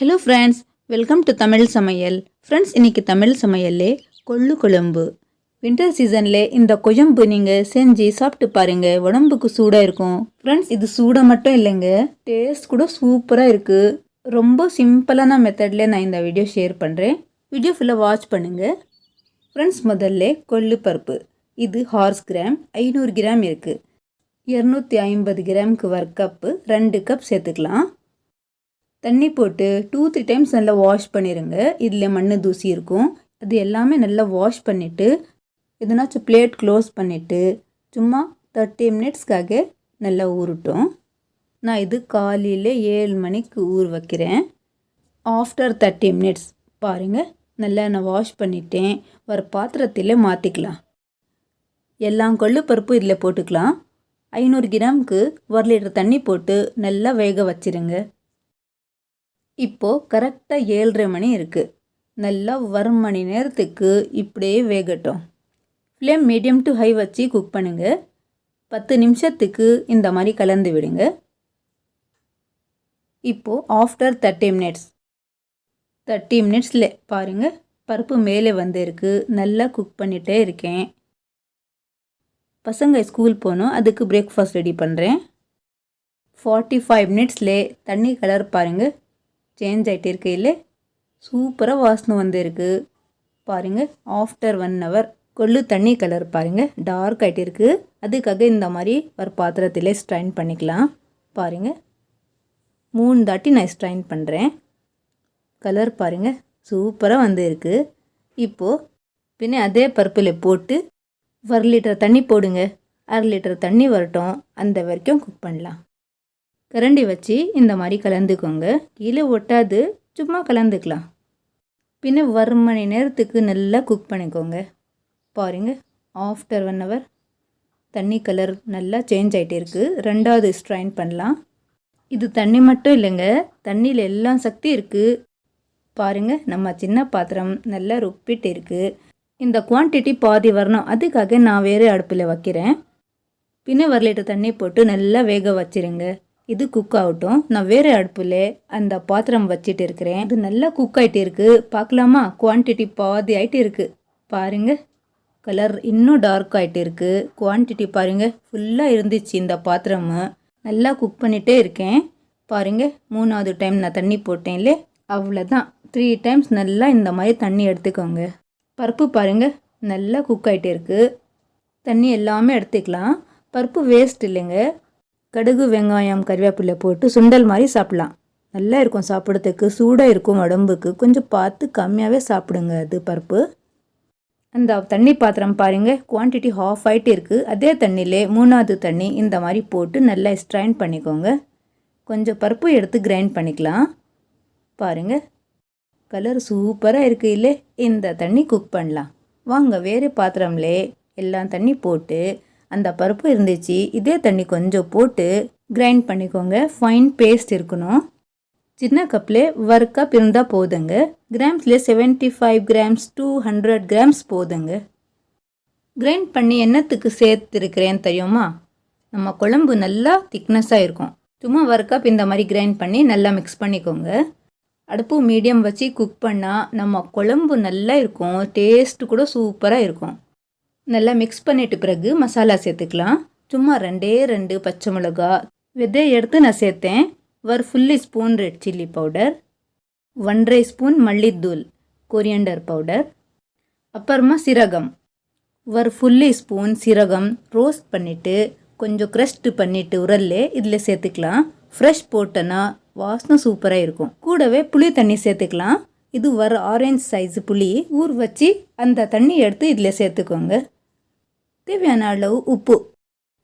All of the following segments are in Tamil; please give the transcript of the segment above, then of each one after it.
Hello friends welcome to Tamil Samayal friends இன்னைக்கு தமிழ் சமையல்லே கொள்ளு குழம்பு. வின்டர் சீசனில் இந்த குழம்பு நீங்கள் செஞ்சு சாப்பிட்டு பாருங்கள் உடம்புக்கு சூடாக இருக்கும். ஃப்ரெண்ட்ஸ் இது சூடாக மட்டும் இல்லைங்க டேஸ்ட் கூட சூப்பராக இருக்குது ரொம்ப சிம்பிளான மெத்தடில் நான் இந்த வீடியோ ஷேர் பண்ணுறேன் வீடியோ ஃபுல்லாக வாட்ச் பண்ணுங்கள் ஃப்ரெண்ட்ஸ் முதல்ல கொள்ளு பருப்பு. இது ஹார்ஸ் கிராம் ஐநூறு கிராம் இருக்குது இரநூத்தி ஐம்பது கிராமுக்கு ஒரு கப்பு ரெண்டு கப் சேர்த்துக்கலாம். தண்ணி போட்டு டூ த்ரீ டைம்ஸ் நல்லா வாஷ் பண்ணிடுங்க இதில் மண் தூசி இருக்கும். அது எல்லாமே நல்லா வாஷ் பண்ணிவிட்டு எதனாச்சும் பிளேட் க்ளோஸ் பண்ணிவிட்டு சும்மா தேர்ட்டி மினிட்ஸ்க்காக நல்லா ஊறட்டும். நான் இது காலையில் ஏழு மணிக்கு ஊற வைக்கிறேன். ஆஃப்டர் தேர்ட்டி மினிட்ஸ் பாருங்கள் நல்லா நான் வாஷ் பண்ணிட்டேன். ஒரு பாத்திரத்தில் மாற்றிக்கலாம் எல்லா கொள்ளு பருப்பு இதில் போட்டுக்கலாம். ஐநூறு கிராமுக்கு ஒரு லிட்டர் தண்ணி போட்டு நல்லா வேக வச்சிருங்க. இப்போது கரெக்டாக ஏழரை மணி இருக்குது நல்லா ஒரு மணி நேரத்துக்கு இப்படியே வேகட்டும். ஃப்ளேம் மீடியம் டு ஹை வச்சு குக் பண்ணுங்கள் பத்து நிமிஷத்துக்கு இந்த மாதிரி கலந்து விடுங்க. இப்போது ஆஃப்டர் தேர்ட்டி மினிட்ஸ் தேர்ட்டி மினிட்ஸில் பாருங்கள் பருப்பு மேலே வந்திருக்கு. நல்லா குக் பண்ணிகிட்டே இருக்கேன். பசங்க ஸ்கூல் போகணும் அதுக்கு பிரேக்ஃபாஸ்ட் ரெடி பண்ணுறேன் ஃபார்ட்டி ஃபைவ் மினிட்ஸ்லே தண்ணி கலர் பாருங்கள் சேஞ்ச் ஆகிட்டு இருக்கு இல்லை? சூப்பராக வாசனை வந்திருக்கு. பாருங்கள் ஆஃப்டர் ஒன் ஹவர் கொள்ளு தண்ணி கலர் பாருங்கள் டார்க் ஆகிட்டு இருக்குது அதுக்காக இந்த மாதிரி ஒரு பாத்திரத்தில் ஸ்ட்ரைன் பண்ணிக்கலாம். பாருங்கள் மூணு தாட்டி நான் ஸ்ட்ரைன் பண்ணுறேன் கலர் பாருங்கள் சூப்பராக வந்திருக்கு. இப்போது பின்ன அதே பருப்பில் போட்டு ஒரு லிட்டர் தண்ணி போடுங்க. அரை லிட்டர் தண்ணி வரட்டும். அந்த வரைக்கும் குக் பண்ணலாம். கரண்டி வச்சு இந்த மாதிரி கலந்துக்கோங்க. கீழே ஒட்டாது சும்மா கலந்துக்கலாம். பின்ன ஒரு மணி நேரத்துக்கு நல்லா குக் பண்ணிக்கோங்க. பாருங்க ஆஃப்டர் ஒன் ஹவர் தண்ணி கலர் நல்லா சேஞ்ச் ஆகிட்டே இருக்குது ரெண்டாவது ஸ்ட்ரைன் பண்ணலாம். இது தண்ணி மட்டும் இல்லைங்க தண்ணியில் எல்லாம் சக்தி இருக்குது பாருங்க நம்ம சின்ன பாத்திரம் நல்லா ருப்பிட்டு இருக்குது இந்த குவான்டிட்டி பாதி வரணும். அதுக்காக நான் வேறு அடுப்பில் வைக்கிறேன். பின்ன ஒரு லிட்டர் தண்ணி போட்டு நல்லா வேக வச்சிருங்க. இது குக் ஆகட்டும். நான் வேறு அடுப்பில் அந்த பாத்திரம் வச்சுட்டு இருக்கிறேன். இது நல்லா குக் ஆகிட்டு இருக்கு. பார்க்கலாமா? குவான்டிட்டி பாதி ஆகிட்டு இருக்கு. பாருங்க. கலர் இன்னும் டார்க் ஆகிட்டு இருக்கு. குவான்டிட்டி பாருங்க. ஃபுல்லாக இருந்துச்சு இந்த பாத்திரம். நல்லா குக் பண்ணிகிட்டே இருக்கேன். பாருங்க. மூணாவது டைம் நான் தண்ணி போட்டேன்லே அவ்வளோதான் த்ரீ டைம்ஸ் நல்லா இந்த மாதிரி தண்ணி எடுத்துக்கோங்க. பருப்பு பாருங்க. நல்லா குக் ஆகிட்டே இருக்கு. தண்ணி எல்லாமே எடுத்துக்கலாம். பருப்பு வேஸ்ட் இல்லைங்க. கடுகு வெங்காயம் கறிவேப்பிலை போட்டு சுண்டல் மாதிரி சாப்பிட்லாம். நல்லா இருக்கும் சாப்பிட்றதுக்கு. சூடாக இருக்கும் உடம்புக்கு. கொஞ்சம் பார்த்து கம்மியாகவே சாப்பிடுங்க அது பருப்பு. அந்த தண்ணி பாத்திரம் பாருங்கள் குவான்டிட்டி ஹாஃப் ஆகிட்டு இருக்குது அதே தண்ணியிலே மூணாவது தண்ணி இந்த மாதிரி போட்டு நல்லா ஸ்ட்ரைன் பண்ணிக்கோங்க. கொஞ்சம் பருப்பு எடுத்து கிரைண்ட் பண்ணிக்கலாம். பாருங்க. கலர் சூப்பராக இருக்கு இல்லை. இந்த தண்ணி குக் பண்ணலாம். வாங்க வேறு பாத்திரம்லே எல்லாம் தண்ணி போட்டு அந்த பருப்பு இருந்துச்சு இதே தண்ணி கொஞ்சம் போட்டு கிரைண்ட் பண்ணிக்கோங்க. ஃபைன் பேஸ்ட் இருக்கணும். சின்ன கப்பில் ஒரு கப் இருந்தால் போதுங்க. கிராம்ஸில் seventy five grams two hundred grams போதுங்க. கிரைண்ட் பண்ணி எண்ணத்துக்கு சேர்த்துருக்கிறேன் தெரியுமா? நம்ம குழம்பு நல்லா திக்னஸாக இருக்கும். சும்மா ஒரு கப் இந்த மாதிரி கிரைண்ட் பண்ணி நல்லா மிக்ஸ் பண்ணிக்கோங்க. அடுப்பு மீடியம் வச்சு குக் பண்ணால் நம்ம குழம்பு நல்லா இருக்கும். டேஸ்ட்டு கூட சூப்பராக இருக்கும். நல்லா மிக்ஸ் பண்ணிட்டு பிறகு மசாலா சேர்த்துக்கலாம். சும்மா ரெண்டே ரெண்டு பச்சை மிளகா. விதையை எடுத்து நான் சேர்த்தேன். ஒரு fully spoon red chilli powder ஒன்றரை ஸ்பூன் மல்லித்தூள் கொரியண்டர் பவுடர் அப்புறமா சீரகம். ஒரு ஃபுல்லி ஸ்பூன் சீரகம் ரோஸ்ட் பண்ணிவிட்டு கொஞ்சம் க்ரஸ்ட் பண்ணிவிட்டு உரல்ல இதில் சேர்த்துக்கலாம். ஃப்ரெஷ் போட்டோன்னா வாசனை சூப்பராக இருக்கும். கூடவே புளி தண்ணி சேர்த்துக்கலாம். இது வர ஆரஞ்சு சைஸ் புளி. ஊர் வச்சு அந்த தண்ணி எடுத்து இதில் சேர்த்துக்கோங்க. தேவையான அளவு உப்பு.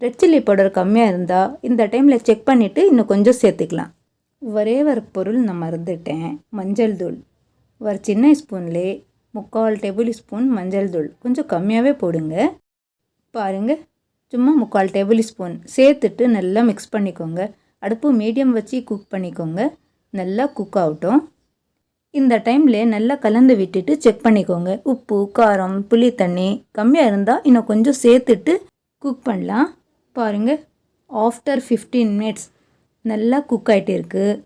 ரெட் சில்லி பவுடர் கம்மியாக இருந்தால் இந்த டைமில் செக் பண்ணிவிட்டு இன்னும் கொஞ்சம் சேர்த்துக்கலாம். ஒரே ஒரு பொருள் நான் மறந்துட்டேன். மஞ்சள் தூள். ஒரு சின்ன ஸ்பூன்லே முக்கால் டேபிள் ஸ்பூன் மஞ்சள் தூள். கொஞ்சம் கம்மியாகவே போடுங்க. பாருங்கள் சும்மா முக்கால் டேபிள் ஸ்பூன் சேர்த்துட்டு நல்லா மிக்ஸ் பண்ணிக்கோங்க. அடுப்பு மீடியம் வச்சு குக் பண்ணிக்கோங்க. நல்லா குக் ஆகட்டும். இந்த டைமில் நல்லா கலந்து விட்டுட்டு செக் பண்ணிக்கோங்க. உப்பு காரம் புளி தண்ணி கம்மியாக இருந்தால் இன்னும் கொஞ்சம் சேர்த்துட்டு குக் பண்ணலாம். பாருங்கள் ஆஃப்டர் ஃபிஃப்டீன் மினிட்ஸ் நல்லா குக் ஆகிட்டு இருக்குது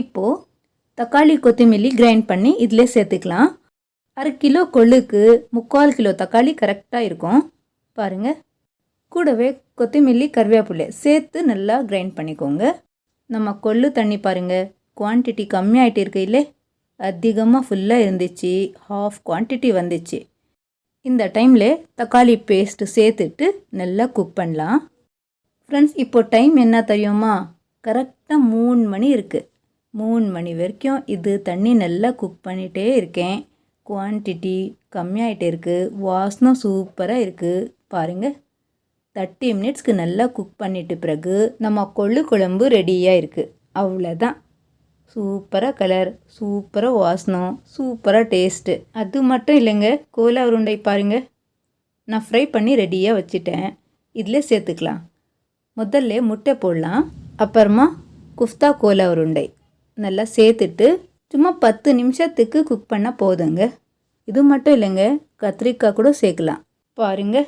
இப்போது தக்காளி கொத்தமல்லி கிரைண்ட் பண்ணி இதில் சேர்த்துக்கலாம். அரை கிலோ கொள்ளுக்கு முக்கால் கிலோ தக்காளி கரெக்டாக இருக்கும். பாருங்கள் கூடவே கொத்தமல்லி கருவேப்பிலை சேர்த்து நல்லா கிரைண்ட் பண்ணிக்கோங்க. நம்ம கொள்ளு தண்ணி பாருங்கள் குவான்டிட்டி கம்மியாயிட்டு இருக்கையிலே அதிகமாக ஃபுல்லாக இருந்துச்சு. ஹாஃப் குவான்டிட்டி வந்துச்சு. இந்த டைமில் தக்காளி பேஸ்ட்டு சேர்த்துட்டு நல்லா குக் பண்ணலாம். ஃப்ரெண்ட்ஸ் இப்போ டைம் என்ன தெரியுமா? கரெக்டாக மூணு மணி இருக்குது மூணு மணி வரைக்கும் இது தண்ணி நல்லா குக் பண்ணிகிட்டே இருக்கேன். குவான்டிட்டி கம்மியாயிட்டே இருக்குது வாசனம் சூப்பராக இருக்குது பாருங்கள் தேர்ட்டி மினிட்ஸ்க்கு நல்லா குக் பண்ணிட்டு பிறகு நம்ம கொள்ளு குழம்பு ரெடியாக இருக்குது அவ்வளோதான் சூப்பராக கலர் சூப்பராக வாசனம் சூப்பராக டேஸ்ட்டு அது மட்டும் இல்லைங்க கோலா உருண்டை பாருங்க. நான் ஃப்ரை பண்ணி ரெடியாக வச்சுட்டேன். இதில் சேர்த்துக்கலாம். முதல்ல முட்டை போடலாம். அப்புறமா குஃப்தா கோலா உருண்டை. நல்லா சேர்த்துட்டு சும்மா பத்து நிமிஷத்துக்கு குக் பண்ணால் போதுங்க. இது மட்டும் இல்லைங்க கத்திரிக்காய் கூட சேர்க்கலாம். பாருங்க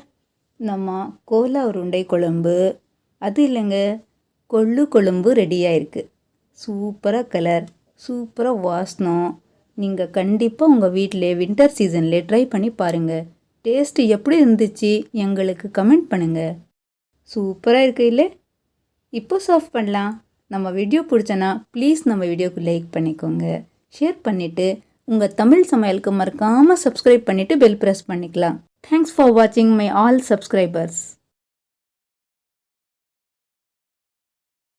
நம்ம கோலா உருண்டை குழம்பு. அது இல்லைங்க கொள்ளு குழம்பு ரெடியாக இருக்குது சூப்பராக கலர் சூப்பராக வாசனம் நீங்கள் கண்டிப்பாக உங்கள் வீட்டிலே வின்டர் சீசன்லே ட்ரை பண்ணி பாருங்கள் டேஸ்ட்டு எப்படி இருந்துச்சு எங்களுக்கு கமெண்ட் பண்ணுங்கள் சூப்பராக இருக்கு இல்லை? இப்போ சர்வ் பண்ணலாம். நம்ம வீடியோ பிடிச்சனா ப்ளீஸ் நம்ம வீடியோக்கு லைக் பண்ணிக்கோங்க. ஷேர் பண்ணிவிட்டு உங்கள் தமிழ் சமையலுக்கு மறக்காமல் சப்ஸ்கிரைப் பண்ணிவிட்டு பெல் ப்ரெஸ் பண்ணிக்கலாம். தேங்க்ஸ் ஃபார் வாட்சிங் மை ஆல் சப்ஸ்கிரைபர்ஸ்